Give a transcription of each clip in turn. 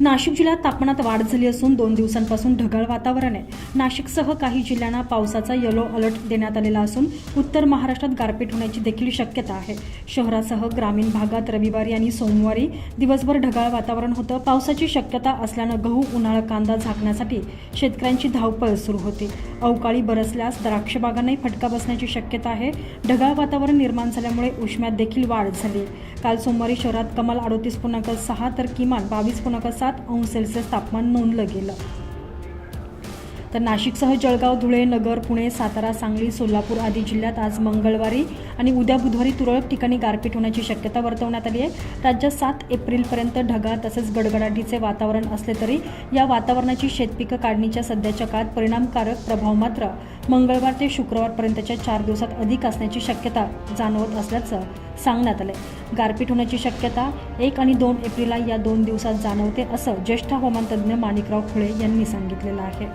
नाशिक जिल्ह्यात तापमानात वाढ झाली असून दोन दिवसांपासून ढगाळ वातावरण आहे. नाशिकसह काही जिल्ह्यांना पावसाचा येलो अलर्ट देण्यात आलेला असून उत्तर महाराष्ट्रात गारपीट होण्याची देखील शक्यता आहे. शहरासह ग्रामीण भागात रविवारी आणि सोमवारी दिवसभर ढगाळ वातावरण होतं. पावसाची शक्यता असल्यानं गहू उन्हाळा कांदा झाकण्यासाठी शेतकऱ्यांची धावपळ सुरू होती. अवकाळी बरसल्यास द्राक्ष बागांनाही फटका बसण्याची शक्यता आहे. ढगाळ वातावरण निर्माण झाल्यामुळे उष्म्यात देखील वाढ झाली. काल सोमवारी शहरात कमाल अडोतीस पूर्णांक सहा तर किमान बावीस पूर्णांक सात अंश सेल्सिअस तापमान नोंदलं गेलं. तर नाशिकसह जळगाव धुळे नगर पुणे सातारा सांगली सोलापूर आदी जिल्ह्यात आज मंगळवारी आणि उद्या बुधवारी तुरळक ठिकाणी गारपीट होण्याची शक्यता वर्तवण्यात आली आहे. राज्यात सात एप्रिलपर्यंत ढगाळ तसेच गडगडाटीचे वातावरण असले तरी या वातावरणाची शेतपिकं काढणीच्या सध्याच्या काळात परिणामकारक प्रभाव मात्र मंगळवार ते शुक्रवारपर्यंतच्या चार दिवसात अधिक असण्याची शक्यता जाणवत असल्याचं सांगण्यात आलंय. गारपीट होण्याची शक्यता एक आणि दोन एप्रिलला या दोन दिवसात जाणवते असं ज्येष्ठ हवामान तज्ज्ञ माणिकराव खुळे यांनी सांगितलेलं आहे.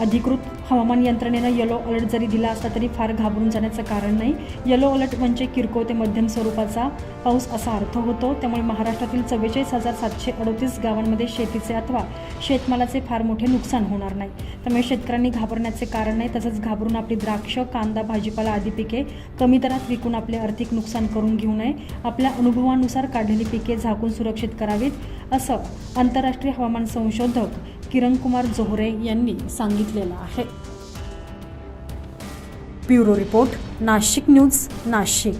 अधिकृत हवामान यंत्रणेनं येलो अलर्ट जरी दिला असला तरी फार घाबरून जाण्याचं कारण नाही. येलो अलर्ट म्हणजे किरकोळ ते मध्यम स्वरूपाचा पाऊस असा अर्थ होतो. त्यामुळे महाराष्ट्रातील चव्वेचाळीस हजार सातशे अडतीस गावांमध्ये शेतीचे अथवा शेतमालाचे फार मोठे नुकसान होणार नाही. त्यामुळे शेतकऱ्यांनी घाबरण्याचे कारण नाही. तसंच घाबरून आपली द्राक्ष कांदा भाजीपाला आदी पिके कमी दरात विकून आपले आर्थिक नुकसान करून घेऊ नये. आपल्या अनुभवानुसार काढलेली पिके झाकून सुरक्षित करावीत असं आंतरराष्ट्रीय हवामान संशोधक किरण कुमार जोहरे यांनी सांगितलेलं आहे. Bureau report Nashik news Nashik.